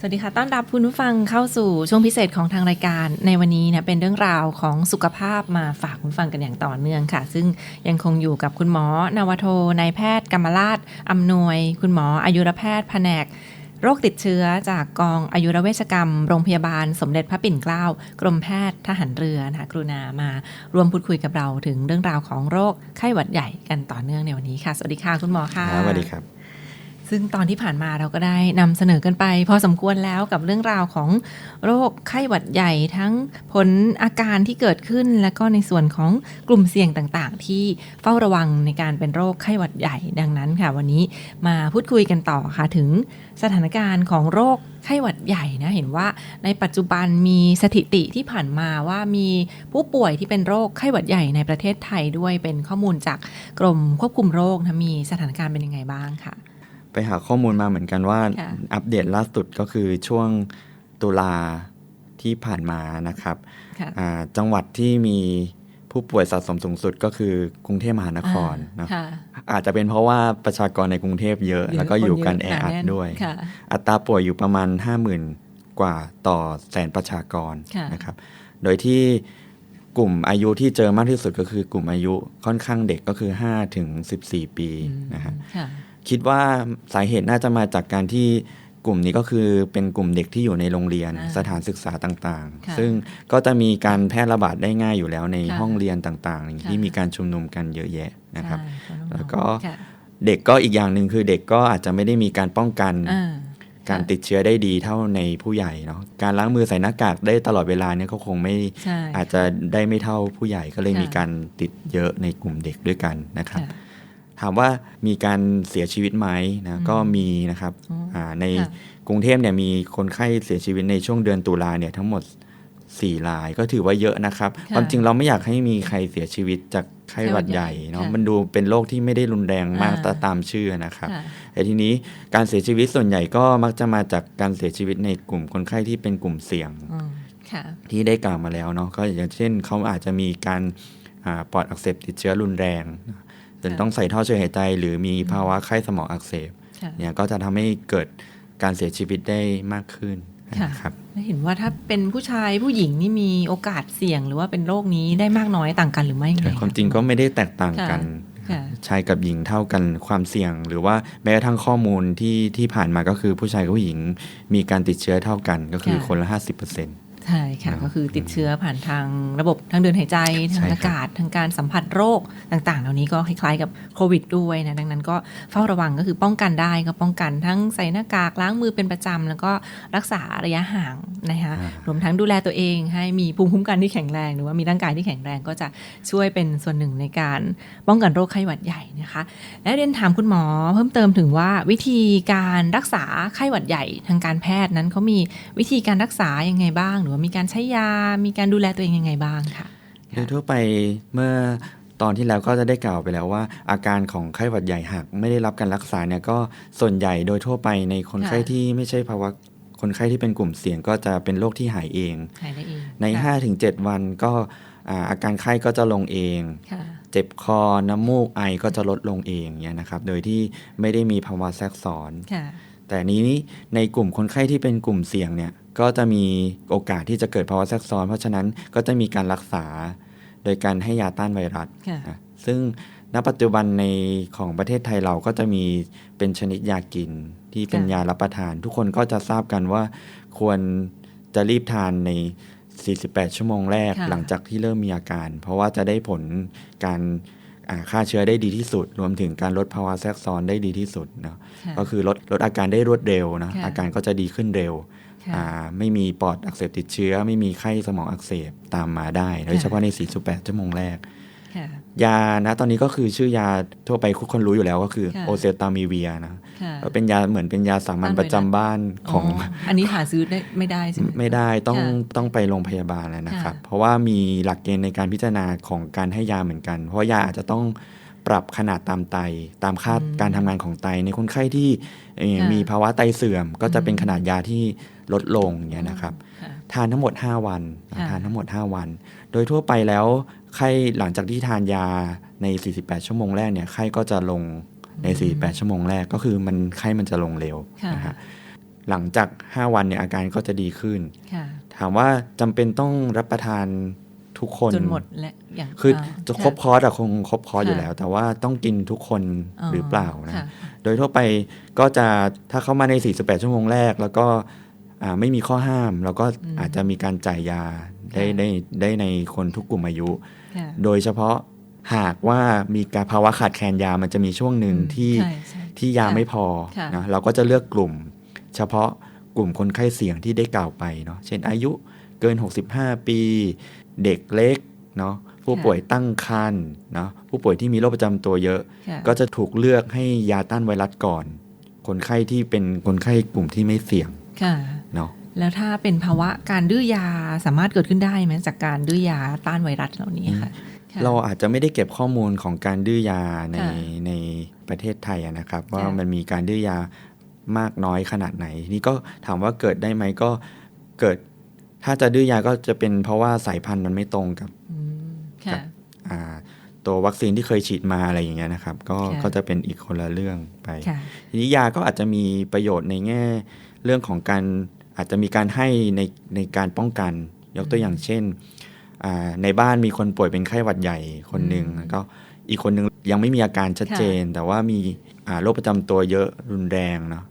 สวัสดีค่ะ ต้อนรับคุณผู้ฟังเข้าสู่ช่วงพิเศษของทางรายการ ในวันนี้เนี่ยเป็นเรื่องราวของสุขภาพมาฝากคุณฟังกันอย่างต่อเนื่องค่ะ ซึ่งยังคงอยู่กับคุณหมอ นาวโทนายแพทย์กรรมราชอำนวย คุณหมออายุรแพทย์แผนกโรคติดเชื้อจากกองอายุรเวชกรรม โรงพยาบาลสมเด็จพระปิ่นเกล้า กรมแพทย์ทหารเรือนะคะกรุณามารวมพูดคุยกับเราถึงเรื่องราวของโรคไข้หวัดใหญ่กันต่อเนื่องในวันนี้ค่ะ สวัสดีค่ะคุณหมอค่ะสวัสดีครับ ซึ่งตอนที่ผ่านมาเราก็ได้นำเสนอกันไป พอสมควรแล้วกับเรื่องราวของโรคไข้หวัดใหญ่ทั้งผลอาการที่เกิดขึ้น และก็ในส่วนของกลุ่มเสี่ยงต่างๆ ที่เฝ้าระวังในการเป็นโรคไข้หวัดใหญ่ดังนั้นค่ะ วันนี้มาพูดคุยกันต่อค่ะถึงสถานการณ์ของโรคไข้หวัดใหญ่นะเห็นว่าในปัจจุบันมีสถิติที่ผ่านมาว่ามีผู้ป่วยที่เป็นโรคไข้หวัดใหญ่ในประเทศไทยด้วยเป็นข้อมูลจากกรมควบคุมโรคนะมีสถานการณ์เป็นยังไงบ้างค่ะ ไปหาข้อมูลมาเหมือนกันว่าค่ะอัปเดตล่าสุดก็คือช่วงตุลาที่ผ่านมานะครับค่ะอ่าจังหวัดที่มีผู้ป่วยสะสมสูงสุดก็คือกรุงเทพมหานครเนอะค่ะอาจจะเป็นเพราะว่าประชากรในกรุงเทพเยอะ แล้วก็อยู่กันแออัดด้วยค่ะอัตราป่วยอยู่ประมาณ 50,000 กว่าต่อแสนประชากรค่ะนะครับ โดยที่กลุ่มอายุที่เจอมากที่สุดก็คือกลุ่มอายุค่อนข้างเด็กก็คือ 5 ถึง 14 ปีนะฮะ ค่ะคิดว่าสาเหตุน่าจะมาจากการที่กลุ่มนี้ก็คือเป็นกลุ่มเด็กที่อยู่ในโรงเรียนอ่าสถานศึกษาต่างค่ะๆซึ่งก็จะมีการแพร่ระบาดได้ง่ายอยู่แล้วในค่ะห้องเรียนต่างๆค่ะที่มีการชุมนุมกันเยอะแยะนะครับใช่น้องๆแล้วก็ค่ะเด็กก็อีกอย่างหนึ่งคือเด็กก็อาจจะไม่ได้มีการป้องกันอ่าการติดเชื้อได้ดีเท่าในผู้ใหญ่เนาะการล้างมือใส่หน้ากากได้ตลอดเวลาเนี่ยก็คงไม่ใช่อาจจะได้ไม่เท่าผู้ใหญ่ก็เลยค่ะมีการติดเยอะในกลุ่มเด็กด้วยกันนะครับค่ะ ถามว่ามีการเสียชีวิตไหมนะอืมก็มีนะครับอ๋ออ่าในค่ะกรุงเทพเนี่ยมีคนไข้เสียชีวิตในช่วงเดือนตุลาเนี่ยทั้งหมด 4 รายก็ถือว่าเยอะนะครับค่ะความจริงเราไม่อยากให้มีใครเสียชีวิตจากไข้หวัดใหญ่เนาะค่ะมันดูเป็นโรคที่ไม่ได้รุนแรงมากอ่าตามชื่อนะครับค่ะแต่ทีนี้การเสียชีวิตส่วนใหญ่ก็มักจะมาจากการเสียชีวิตในกลุ่มคนไข้ที่เป็นกลุ่มเสี่ยงอืมค่ะที่ได้กล่าวมาแล้วเนาะก็อย่างเช่นเขาอาจจะมีการอาปอดอักเสบติดเชื้อรุนแรง จนค่ะต้องใส่ท่อช่วยหายใจ หรือมีภาวะไข้สมองอักเสบค่ะเนี่ยก็จะทำให้เกิดการเสียชีวิตได้มากขึ้นค่ะนะครับแล้วเห็นว่าถ้าเป็นผู้ชายผู้หญิงนี่มีโอกาสเสี่ยงหรือว่าเป็นโรคนี้ได้มากน้อยต่างกันหรือไม่ยังไงแต่ความจริงก็ไม่ได้แตกต่างกันค่ะชายกับหญิงเท่ากันความเสี่ยง หรือว่าแม้กระทั่งข้อมูลที่ที่ผ่านมาก็คือผู้ชายกับผู้หญิงมีการติดเชื้อเท่ากันก็คือค่ะคนละ 50%ใช่ค่ะเน อะก็คือติดเชื้อผ่านทางระบบทางเดินหายใจทางใช่ครับอากาศทางการสัมผัสโรคต่างๆ เหล่านี้ก็คล้ายๆกับโควิดด้วยนะดังนั้นก็เฝ้าระวังก็คือป้องกันได้ก็ป้องกันทั้งใส่หน้ากากล้างมือเป็นประจำแล้วก็รักษาระยะห่างนะคะอ่ารวมทั้งดูแลตัวเอง ให้มีภูมิคุ้มกันที่แข็งแรง หรือว่ามีร่างกายที่แข็งแรงก็จะช่วยเป็นส่วนหนึ่งในการป้องกันโรคไข้หวัดใหญ่นะคะ และเรียนถามคุณหมอเพิ่มเติมถึงว่าวิธีการรักษาไข้หวัดใหญ่ทางการแพทย์นั้นเขามีวิธีการรักษายังไงบ้างหรือว่ามีการใช้ยา มีการดูแลตัวเองยังไงบ้างค่ะโดยทั่วไปเมื่อตอนที่แล้วก็จะได้กล่าวไปแล้วว่า อาการของไข้หวัดใหญ่หากไม่ได้รับการรักษาเนี่ยก็ส่วนใหญ่โดยทั่วไปในคนไข้ค่ะที่ไม่ใช่ภาวะคนไข้ที่เป็นกลุ่มเสี่ยงก็จะเป็นโรคที่หายเอง หายได้เอง ในค่ะ5-7 วันก็อ่าอาการไข้ก็จะลงเองค่ะเจ็บคอ น้ำมูกไอก็จะลดลงเองเนี่ยนะครับ โดยที่ไม่ได้มีภาวะแทรกซ้อนค่ะ แต่นี้ในกลุ่มคนไข้ที่เป็นกลุ่มเสี่ยงเนี่ยก็จะมีโอกาสที่จะเกิดภาวะแทรกซ้อน เพราะฉะนั้นก็จะมีการรักษาโดยการให้ยาต้านไวรัสค่ะนะซึ่งณปัจจุบันในของประเทศไทยเราก็จะมีเป็นชนิดยากินที่เป็นค่ะยารับประทาน ทุกคนก็จะทราบกันว่าควรจะรีบทานใน 48 ชั่วโมงแรกค่ะหลังจากที่เริ่มมีอาการ เพราะว่าจะได้ผลการอ่า ฆ่าเชื้อได้ดีที่สุด รวมถึงการลดภาวะแทรกซ้อนได้ดีที่สุดเนาะค่ะก็คือลดลดอาการได้รวดเร็วนะค่ะอาการก็จะดีขึ้นเร็วค่ะอ่าไม่มีปอดอักเสบติดเชื้อ ไม่มีไข้สมองอักเสบตามมาได้ โดยเฉพาะใน 48 ชั่วโมงแรกค่ะ ยานะตอนนี้ก็คือชื่อยาทั่วไปทุกคนรู้อยู่แล้วก็คือค่ะโอเซตามีเวียนะค่ะก็เป็นยาเหมือนเป็นยาสามัญต้านไวรัสประจำบ้านของ อันนี้หาซื้อได้ไม่ได้ใช่ไหมไม่ได้ต้องค่ะต้องไปโรงพยาบาลแล้วนะครับค่ะเพราะว่ามีหลักเกณฑ์ในการพิจารณาของการให้ยาเหมือนกัน เพราะว่ายาอาจจะต้องปรับขนาดตามไตตามค่าอืมการทำงานของไตในคนไข้ที่เอ่อค่ะมีภาวะไตเสื่อม ก็จะเป็นอืมขนาดยาที่ลดลงอย่างเงี้ยนะครับค่ะทานทั้งหมด 5 วันค่ะทานทั้งหมด 5 วัน โดยทั่วไปแล้ว ไข้หลังจากที่ทานยาใน 48 ชั่วโมงแรกเนี่ยไข้ก็จะลงใน 48 ชั่วโมงแรกก็คือมันไข้มันจะลงเร็วค่ะนะฮะหลังจาก 5 วันเนี่ยอาการก็จะดีขึ้นค่ะถามว่าจำเป็นต้องรับประทานทุกคนจนหมดและอย่างคืออ่าจะครบคอร์สอะคงครบคอร์สค่ะอยู่แล้ว แต่ว่าต้องกินทุกคนหรือเปล่านะค่โดยทั่วไปก็จะถ้าเข้ามาใน 48 ชั่วโมงแรก แล้วก็อ่าไม่มีข้อห้ามเราก็อืมอาจจะมีการจ่ายยา ได้ค่ะได้ได้ในคนทุกกลุ่มอายุค่ะโดยเฉพาะหากว่ามีการภาวะขาดแคลนยามันจะมีช่วงหนึ่งอืมที่ใช่ใช่ที่ยาค่ะไม่พอค่ะนะเราก็จะเลือกกลุ่ม เฉพาะกลุ่มคนไข้เสี่ยงที่ได้กล่าวไปเนาะเช่นอายุเกิน 65 ปี เด็กเล็กเนาะผู้ป่วยตั้งครรภ์เนาะผู้ป่วยที่มีโรคประจำตัวเยอะค่ะก็จะถูกเลือกให้ยาต้านไวรัสก่อน คนไข้ที่เป็นคนไข้กลุ่มที่ไม่เสี่ยงค่ะเนาะ แล้วถ้าเป็นภาวะการดื้อยาสามารถเกิดขึ้นได้ไหมจากการดื้อยาต้านไวรัสเหล่านี้ค่ะค่ะเราอาจจะไม่ได้เก็บข้อมูลของการดื้อยาในค่ะในประเทศไทยอะนะครับ ว่าค่ะมันมีการดื้อยามากน้อยขนาดไหน นี่ก็ถามว่าเกิดได้ไหมก็เกิด ถ้าจะดื้อยาก็จะเป็นเพราะว่าสายพันธุ์มันไม่ตรงกับอืมค่ะอ่าตัววัคซีนที่เคยฉีดมาอะไรอย่างเงี้ยนะครับ ก็ค่ะก็จะเป็นอีกคนละเรื่องไปค่ะทีนี้ยาก็อาจจะมีประโยชน์ในแง่ เรื่องของการ อาจจะมีการให้ในในการป้องกัน ยกตัวอย่างเช่นอ่าในบ้านมีคนป่วยเป็นไข้หวัดใหญ่คนหนึ่งอืมแล้วก็อีกคนหนึ่งยังไม่มีอาการชัดเจน แต่ว่ามีอ่าโรคประจำตัวเยอะรุนแรงเนาะ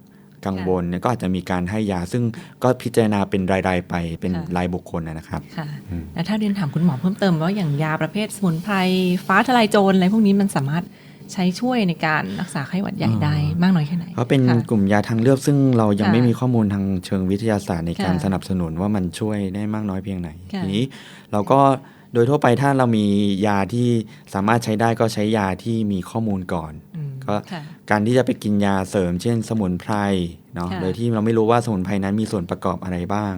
กังวลเนี่ยก็อาจจะมีการให้ยา ซึ่งก็พิจารณาเป็นรายๆไปเป็นค่ะรายบุคคลนะครับค่ะอืมแล้วถ้าเรียนถามคุณหมอเพิ่มเติมว่าอย่างยาประเภทสมุนไพรฟ้าทลายโจรอะไรพวกนี้มันสามารถ ใช้ช่วยในการรักษาไข้หวัดใหญ่ได้มากน้อยแค่ไหนเพราะเป็นค่ะกลุ่มยาทางเลือกซึ่งเรายังค่ะไม่มีข้อมูลทางเชิงวิทยาศาสตร์ในการค่ะสนับสนุนว่ามันช่วยได้มากน้อยเพียงไหนค่ะทีนี้เราก็โดยทั่วไปถ้าเรามียาที่สามารถใช้ได้ก็ใช้ยาที่มีข้อมูลก่อนอืมก็ค่ะการที่จะไปกินยาเสริม เช่น สมุนไพรเนาะค่ะโดยที่เราไม่รู้ว่าสมุนไพรนั้นมีส่วนประกอบอะไรบ้าง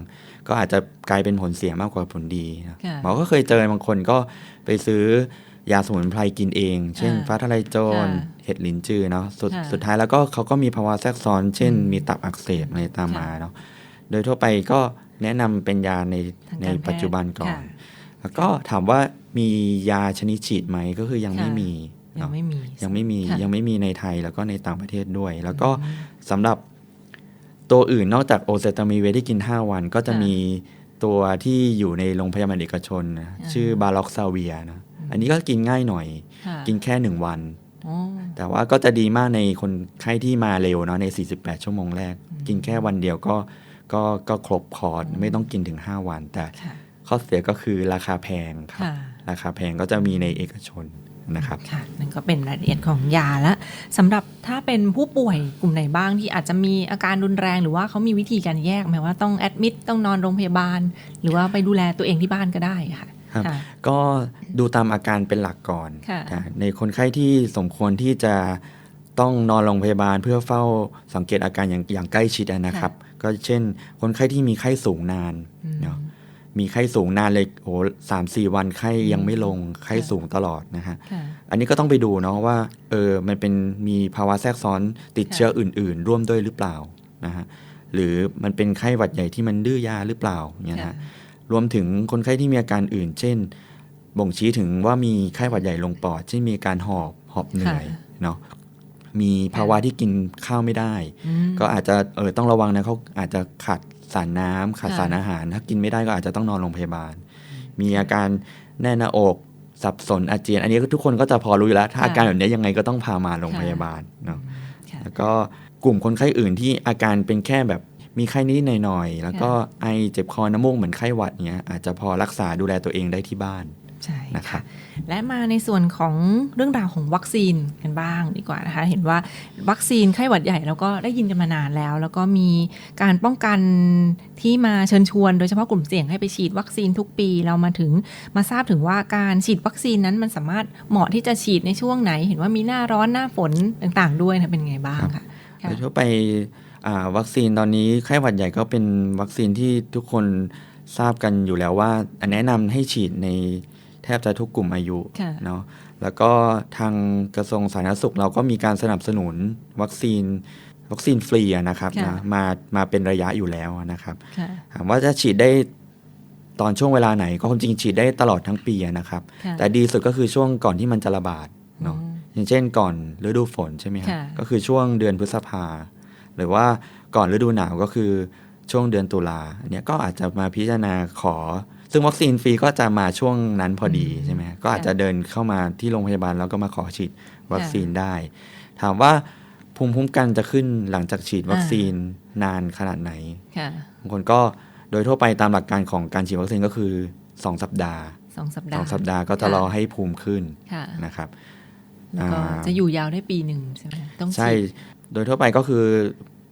ก็อาจจะกลายเป็นผลเสียมากกว่าผลดีนะค่ะหมอก็เคยเจอบางคนก็ไปซื้อ ยาสมุนไพรกินเอง เช่นอ่าฟ้าทะลายโจรค่ะเห็ดหลินจือเนาะสุดค่ะสุดท้ายแล้วก็เขาก็มีภาวะแทรกซ้อน เช่นอืมมีตับอักเสบอะไรตามค่ะมาเนาะโดยทั่วไปก็แนะนำเป็นยาในทางในการแพทย์ปัจจุบันก่อนค่ะแล้วก็ถามว่ามียาชนิดฉีดไหมก็คือยังค่ะไม่มียังเนาะไม่มียังไม่มีค่ะยังไม่มีในไทยแล้วก็ในต่างประเทศด้วย แล้วก็อืมสำหรับตัวอื่นนอกจากโอเซตามีเวที่กิน 5 วันก็จะค่ะมีตัวที่อยู่ในโรงพยาบาลเอกชนนะอ่าชื่อบาล็อกซาเวียนะ อันนี้ก็กินง่ายหน่อยค่ะกินแค่1วันอ๋อแต่ว่าก็จะดีมากในคนไข้ที่มาเร็วเนาะใน 48 ชั่วโมงแรกอืมกินแค่วันเดียวก็ก็ก็ครบคอร์สไม่ต้องกินถึง 5 วัน แต่ค่ะข้อเสียก็คือราคาแพงครับค่ะราคาแพงก็จะมีในเอกชนนะครับค่ะนั่นก็เป็นรายละเอียดของยาและสำหรับถ้าเป็นผู้ป่วยกลุ่มไหนบ้างที่อาจจะมีอาการรุนแรงหรือว่าเขามีวิธีการแยกไหมว่าต้องแอดมิดต้องนอนโรงพยาบาล หรือว่าไปดูแลตัวเองที่บ้านก็ได้ค่ะ ครับค่ะก็ดูตามอาการเป็นหลักก่อนค่ะนะในคนไข้ที่สมควรที่จะต้องนอนโรงพยาบาลเพื่อเฝ้าสังเกตอาการอย่างอย่างใกล้ชิดอะนะครับ ก็เช่น คนไข้ที่มีไข้สูงนานอืมเนาะมีไข้สูงนานเลยโอ้สามสี่วันไข้ยังไม่ลงไข้ค่ะสูงตลอดนะฮะค่ะอันนี้ก็ต้องไปดูเนาะว่าเออมันเป็นมีภาวะแทรกซ้อนติดค่ะเชื้ออื่น ๆ ร่วมด้วยหรือเปล่านะฮะหรือมันเป็นไข้หวัดใหญ่ที่มันดื้อยาหรือเปล่าเนี่ยนะค่ะฮะ รวมถึงคนไข้ที่มีอาการอื่น เช่น บ่งชี้ถึงว่ามีไข้หวัดใหญ่ลงปอดเช่นมีอาการหอบหอบเหนื่อยค่ะเนาะมีภาวะที่กินข้าวไม่ได้อืมก็อาจจะเออต้องระวังนะเขาอาจจะขาดสารน้ำขาดค่ะสารอาหาร ถ้ากินไม่ได้ก็อาจจะต้องนอนโรงพยาบาล มีอาการแน่นหน้าอกสับสนอาเจียน อันนี้ก็ทุกคนก็จะพอรู้อยู่แล้ว ถ้าค่ะอาการแบบนี้ยังไงก็ต้องพามาโรงค่ะพยาบาลเนาะค่ะแล้วก็กลุ่มคนไข้อื่นที่อาการเป็นแค่แบบ มีไข้นิดๆหน่อยๆแล้วก็ไอเจ็บคอน้ำมูกเหมือนไข้หวัดเนี้ยอาจจะพอรักษาดูแลตัวเองได้ที่บ้านใช่นะครัค่ะบและมาในส่วนของเรื่องราวของวัคซีนกันบ้างดีกว่านะคะเห็นว่าวัคซีนไข้หวัดใหญ่เราก็ได้ยินกันมานานแล้ว แล้วก็มีการป้องกันที่มาเชิญชวน โดยเฉพาะกลุ่มเสี่ยงให้ไปฉีดวัคซีนทุกปีเรามาถึงมาทราบถึงว่าการฉีดวัคซีนนั้นมันสามารถเหมาะที่จะฉีดในช่วงไหน เห็นว่ามีหน้าร้อนหน้าฝนต่างๆ ด้วยนะเป็นไงบ้างค่ะค่ะโดยทั่วไปอ่า วัคซีนตอนนี้ไข้หวัดใหญ่ก็เป็นวัคซีนที่ทุกคนทราบกันอยู่แล้วว่าแนะนำให้ฉีดในแทบจะทุกกลุ่มอายุค่ะเนาะแล้วก็ทางกระทรวงสาธารณสุขเราก็มีการสนับสนุนวัคซีนวัคซีนฟรีอะนะครับค่ะนะมามาเป็นระยะอยู่แล้วนะครับค่ะถามว่าจะฉีดได้ตอนช่วงเวลาไหนก็ความจริงฉีดได้ตลอดทั้งปีอะนะครับค่ะแต่ดีสุดก็คือช่วงก่อนที่มันจะระบาดเนาะอืมอย่างเช่นก่อนฤดูฝนใช่ไหมครับค่ะก็คือช่วงเดือนพฤษภา หรือว่าก่อนฤดูหนาวก็คือช่วงเดือนตุลาเนี่ยก็อาจจะมาพิจารณาขอ ซึ่งวัคซีนฟรีก็จะมาช่วงนั้นพอดีอืมใช่ไหมก็อาจค่ะจะเดินเข้ามาที่โรงพยาบาลแล้วก็มาขอฉีดวัคซีนได้ ถามว่าภูมิคุ้มกันจะขึ้นหลังจากฉีดวัคซีนนานขนาดไหนค่ะบางคนก็โดยทั่วไปตามหลักการของการฉีดวัคซีนก็คือ 2 สัปดาห์สองสัปสดาอห์งสัปดาห์ก็จะค่ะรอให้ภูมิขึ้นค่ะนะครับแล้วก็อ่าจะอยู่ยาวได้ปีหนึ่งใช่ไหมต้องฉีดใช่ โดยทั่วไปก็คือ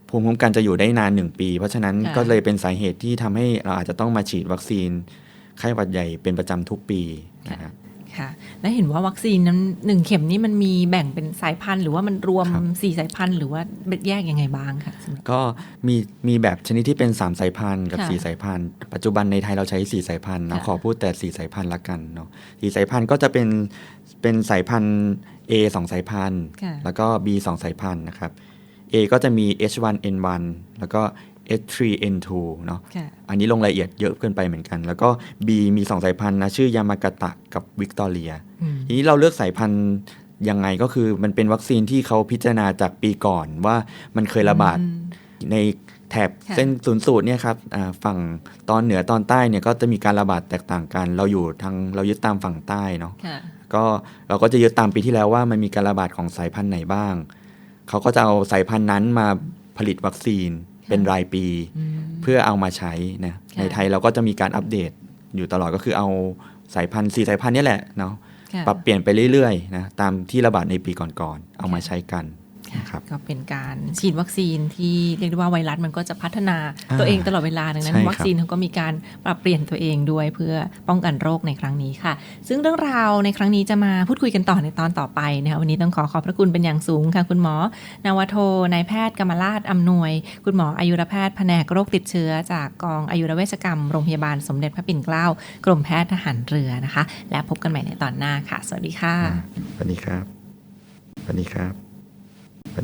ภูมิคุ้มกันจะอยู่ได้นานหนึ่งปี เพราะฉะนั้นค่ะก็เลยเป็นสาเหตุที่ทำให้เราอาจจะต้องมาฉีดวัคซีนไข้หวัดใหญ่เป็นประจำทุกปีนะครับค่ะและเห็นว่าวัคซีนนั้นหนึ่งเข็มนี้มันมีแบ่งเป็นสายพันธุ์ หรือว่ามันรวมครับสี่สายพันธุ์ หรือว่าแยกยังไงบ้างค่ะสำหรับก็มีมีแบบชนิดที่เป็น3สายพันธุ์กับค่ะ4สายพันธุ์ปัจจุบันในไทยเราใช้4สายพันธุ์เนาะค่ะขอพูดแต่4สายพันธุ์ละกันเนาะสี่สายพันธุ์ก็จะเป็น เป็นสายพันธุ์ A 2 สายพันธุ์ค่ะแล้วก็ B 2 สายพันธุ์นะครับ A ก็จะมี H1N1 แล้วก็ H3N2 เนาะค่ะอันนี้ลงรายละเอียดเยอะเกินไปเหมือนกัน แล้วก็ B มี 2 สายพันธุ์นะชื่อยามากาตะกับวิกตอเรียอืมทีนี้เราเลือกสายพันธุ์ยังไงก็คือมันเป็นวัคซีนที่เขาพิจารณาจากปีก่อนว่ามันเคยระบาดอืมในแถบค่ะเส้นศูนย์สูตรเนี่ยครับอ่าฝั่งตอนเหนือตอนใต้เนี่ยก็จะมีการระบาดแตกต่างกัน เราอยู่ทางเรายึดตามฝั่งใต้เนาะค่ะ ก็เราก็จะยึดตามปีที่แล้วว่ามันมีการระบาดของสายพันธุ์ไหนบ้าง เขาก็จะเอาสายพันธุ์นั้นมาผลิตวัคซีนเป็นรายปีอืมเพื่อเอามาใช้นะค่ะในไทยเราก็จะมีการอัปเดตอยู่ตลอดก็คือเอาสายพันธุ์สี่สายพันธุ์เนี้แหละเนาะค่ะปรับเปลี่ยนไปเรื่อยๆนะตามที่ระบาดในปีก่อนๆเอามาใช้กัน นะครับก็เป็นการฉีดวัคซีนที่เรียกได้ว่าไวรัสมันก็จะพัฒนาอ่าตัวเองตลอดเวลาดังนั้นใช่ครับวัคซีนเขาก็มีการปรับเปลี่ยนตัวเองด้วยเพื่อป้องกันโรคในครั้งนี้ค่ะ ซึ่งเรื่องราวในครั้งนี้จะมาพูดคุยกันต่อในตอนต่อไปนะคะวันนี้ต้องขอขอบพระคุณเป็นอย่างสูงค่ะ คุณหมอ นาวโทนายแพทย์กรรมราชอำนวย คุณหมออายุรแพทย์แผนกโรคติดเชื้อ จากกองอายุรเวชกรรมโรงพยาบาลสมเด็จพระปิ่นเกล้ากรมแพทย์ทหารเรือนะคะ และพบกันใหม่ในตอนหน้าค่ะ สวัสดีค่ะสวัสดีครับสวัสดีครับ